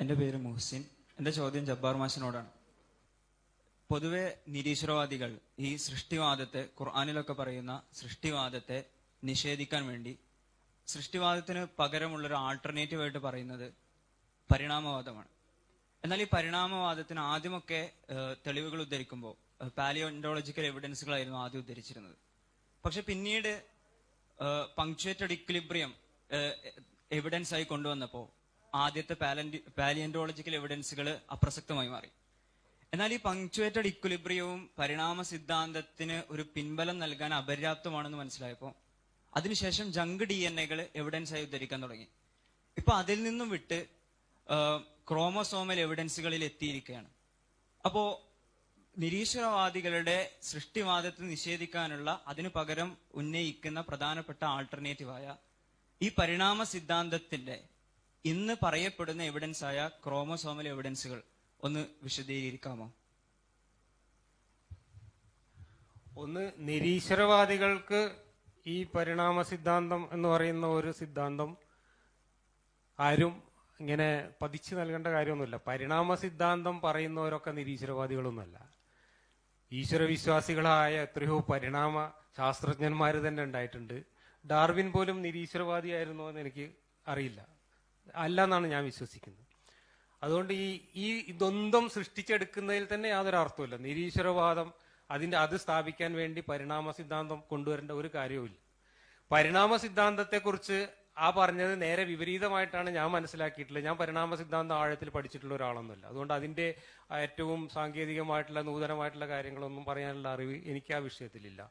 എന്റെ പേര് മുഹസിൻ. എന്റെ ചോദ്യം ജബ്ബാർ മാഷിനോടാണ്. പൊതുവെ നിരീശ്വരവാദികൾ ഈ സൃഷ്ടിവാദത്തെ ഖുർആാനിലൊക്കെ പറയുന്ന സൃഷ്ടിവാദത്തെ നിഷേധിക്കാൻ വേണ്ടി സൃഷ്ടിവാദത്തിന് പകരമുള്ളൊരു ആൾട്ടർനേറ്റീവ് ആയിട്ട് പറയുന്നത് പരിണാമവാദമാണ്. എന്നാൽ ഈ പരിണാമവാദത്തിന് ആദ്യമൊക്കെ തെളിവുകൾ ഉദ്ധരിക്കുമ്പോൾ പാലിയോണ്ടോളജിക്കൽ എവിഡൻസുകളായിരുന്നു ആദ്യം ഉദ്ധരിച്ചിരുന്നത്. പക്ഷെ പിന്നീട് പങ്ക്ച്വേറ്റഡ് ഇക്വിലിബ്രിയം എവിഡൻസ് ആയി കൊണ്ടുവന്നപ്പോൾ ആദ്യത്തെ പാലിയന്റോളജിക്കൽ എവിഡൻസുകൾ അപ്രസക്തമായി മാറി. എന്നാൽ ഈ പങ്ക്ച്വേറ്റഡ് ഇക്വലിബ്രിയവും പരിണാമ സിദ്ധാന്തത്തിന് ഒരു പിൻബലം നൽകാൻ അപര്യാപ്തമാണെന്ന് മനസ്സിലായപ്പോൾ അതിനുശേഷം ജങ്ക് ഡി എൻ എകൾ എവിഡൻസ് ആയി ഉദ്ധരിക്കാൻ തുടങ്ങി. ഇപ്പൊ അതിൽ നിന്നും വിട്ട് ക്രോമസോമൽ എവിഡൻസുകളിൽ എത്തിയിരിക്കുകയാണ്. അപ്പോ നിരീശ്വരവാദികളുടെ സൃഷ്ടിവാദത്തെ നിഷേധിക്കാനുള്ള അതിനു പകരം ഉന്നയിക്കുന്ന പ്രധാനപ്പെട്ട ആൾട്ടർനേറ്റീവായ ഈ പരിണാമ സിദ്ധാന്തത്തിന്റെ ഇന്ന് പറയപ്പെടുന്ന എവിഡൻസ് ആയ ക്രോമസോമൽ എവിഡൻസുകൾ ഒന്ന് വിശദീകരിക്കാമോ? ഒന്ന് നിരീശ്വരവാദികൾക്ക് ഈ പരിണാമ സിദ്ധാന്തം എന്ന് പറയുന്ന ഒരു സിദ്ധാന്തം ആരും ഇങ്ങനെ പതിച്ചു നൽകേണ്ട കാര്യമൊന്നുമില്ല. പരിണാമ സിദ്ധാന്തം പറയുന്നവരൊക്കെ നിരീശ്വരവാദികളൊന്നുമല്ല. ഈശ്വരവിശ്വാസികളായ എത്രയോ പരിണാമ ശാസ്ത്രജ്ഞന്മാർ തന്നെ ഉണ്ടായിട്ടുണ്ട്. ഡാർവിൻ പോലും നിരീശ്വരവാദിയായിരുന്നോ എന്ന് എനിക്ക് അറിയില്ല. അല്ല എന്നാണ് ഞാൻ വിശ്വസിക്കുന്നത്. അതുകൊണ്ട് ഈ ഈ ദ്വന്ദ്ം സൃഷ്ടിച്ചെടുക്കുന്നതിൽ തന്നെ യാതൊരു അർത്ഥമില്ല നിരീശ്വരവാദം അതിന്റെ അത് സ്ഥാപിക്കാൻ വേണ്ടി പരിണാമ സിദ്ധാന്തം കൊണ്ടുവരേണ്ട ഒരു കാര്യവുമില്ല. പരിണാമ സിദ്ധാന്തത്തെക്കുറിച്ച് ആ പറഞ്ഞത് നേരെ വിപരീതമായിട്ടാണ് ഞാൻ മനസ്സിലാക്കിയിട്ടുള്ളത്. ഞാൻ പരിണാമ സിദ്ധാന്തം ആഴത്തിൽ പഠിച്ചിട്ടുള്ള ഒരാളൊന്നുമല്ല. അതുകൊണ്ട് അതിന്റെ ഏറ്റവും സാങ്കേതികമായിട്ടുള്ള നൂതനമായിട്ടുള്ള കാര്യങ്ങളൊന്നും പറയാനുള്ള അറിവ് എനിക്ക് ആ വിഷയത്തിലില്ല.